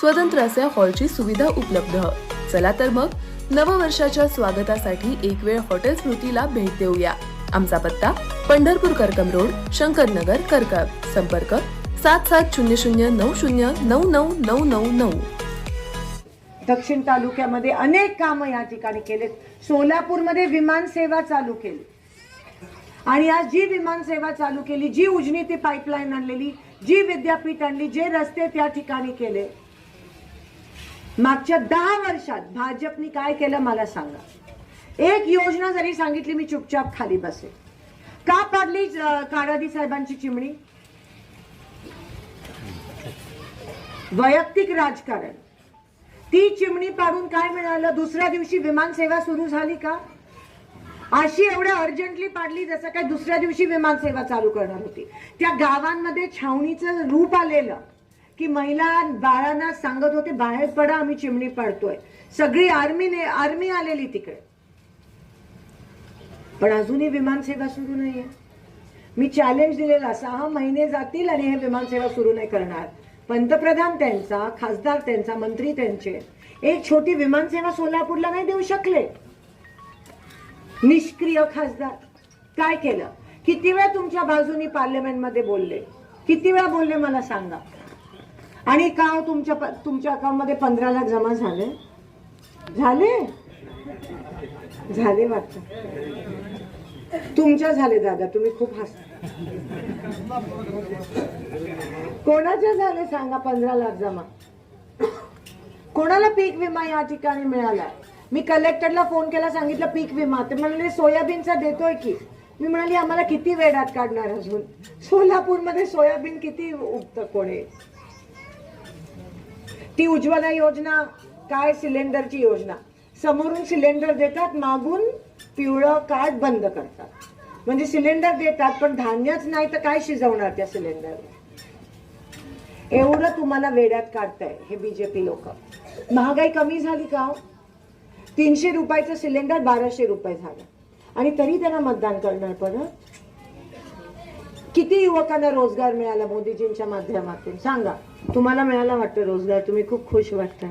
स्वतंत्र असे हॉलची सुविधा उपलब्ध. चला तर मग नववर्षाच्या स्वागतासाठी एक वेळ हॉटेल स्मृतीला भेट देऊया. आमचा पत्ता पंढरपूर करकम रोड शंकरनगर करकम. संपर्क सात सात शून्य शून्य नऊ शून्य नऊ नऊ नऊ नऊ. नऊ दक्षिण तालुक्यामध्ये अनेक कामं या ठिकाणी केलेत. सोलापूरमध्ये विमान सेवा चालू केली. आणि आज जी विमान सेवा चालू केली जी उजनी ती पाईपलाईन आणलेली जी विद्यापीठ आणली जे रस्ते त्या ठिकाणी केले मागच्या दहा वर्षात भाजपनी काय केलं मला सांगा. एक योजना जरी सांगितली मी चुपचाप खाली बसे का पाडली काडादी साहेबांची चिमणी? वैयक्तिक राजकारण. ती चिमणी पाडून काय मिळालं? दुसऱ्या दिवशी विमान सेवा सुरू झाली का? अशी एवढ्या अर्जंटली पाडली जसं काय दुसऱ्या दिवशी विमान सेवा चालू करणार होती. त्या गावांमध्ये छावणीचं रूप आलेलं. की महिला बाळांना सांगत होते बाहेर पडा आम्ही चिमणी पाडतोय. सगळी आर्मीने आर्मी आलेली तिकडे. पण अजूनही विमानसेवा सुरू नाहीये. मी चॅलेंज दिलेला सहा महिने जातील आणि हे विमानसेवा सुरू नाही करणार. पंतप्रधान त्यांचा खासदार त्यांचा मंत्री त्यांचे एक छोटी विमानसेवा सोलापूरला नाही देऊ शकले. निष्क्रिय खासदार. काय केलं? किती वेळा तुमच्या बाजूनी पार्लमेंटमध्ये बोलले? किती वेळा बोलले? मला सांगा. आणि का हो तुमच्या प- तुमच्या अकाउंटमध्ये पंधरा लाख जमा झाले? झाले? झाले वाटतं. तुमच्या झाले दादा तुम्ही खूप हसता कोणाच्या झाले सांगा पंधरा लाख जमा? कोणाला पीक विमा या ठिकाणी मिळाला? मी कलेक्टरला फोन केला सांगितलं पीक विमा. ते म्हणाले सोयाबीनचा देतोय की. मी म्हणाली आम्हाला किती वेळात काढणार अजून सोलापूरमध्ये सोयाबीन किती उगतं कोणी ती उज्ज्वला योजना काय सिलेंडरची योजना? समोरून सिलेंडर देतात मागून पिवळं कार्ड बंद करतात. म्हणजे सिलेंडर देतात पण धान्यच नाही तर काय शिजवणार त्या सिलेंडर एवढं तुम्हाला वेड्यात काढताय हे बीजेपी लोक. महागाई कमी झाली का हो? तीनशे रुपयाचं सिलेंडर बाराशे रुपये झालं. आणि तरी त्यांना मतदान करणार परत किती युवकांना रोजगार मिळाला मोदीजींच्या माध्यमातून? सांगा. तुम्हाला मिळाला वाटतं रोजगार? तुम्ही खूप खुश वाटता.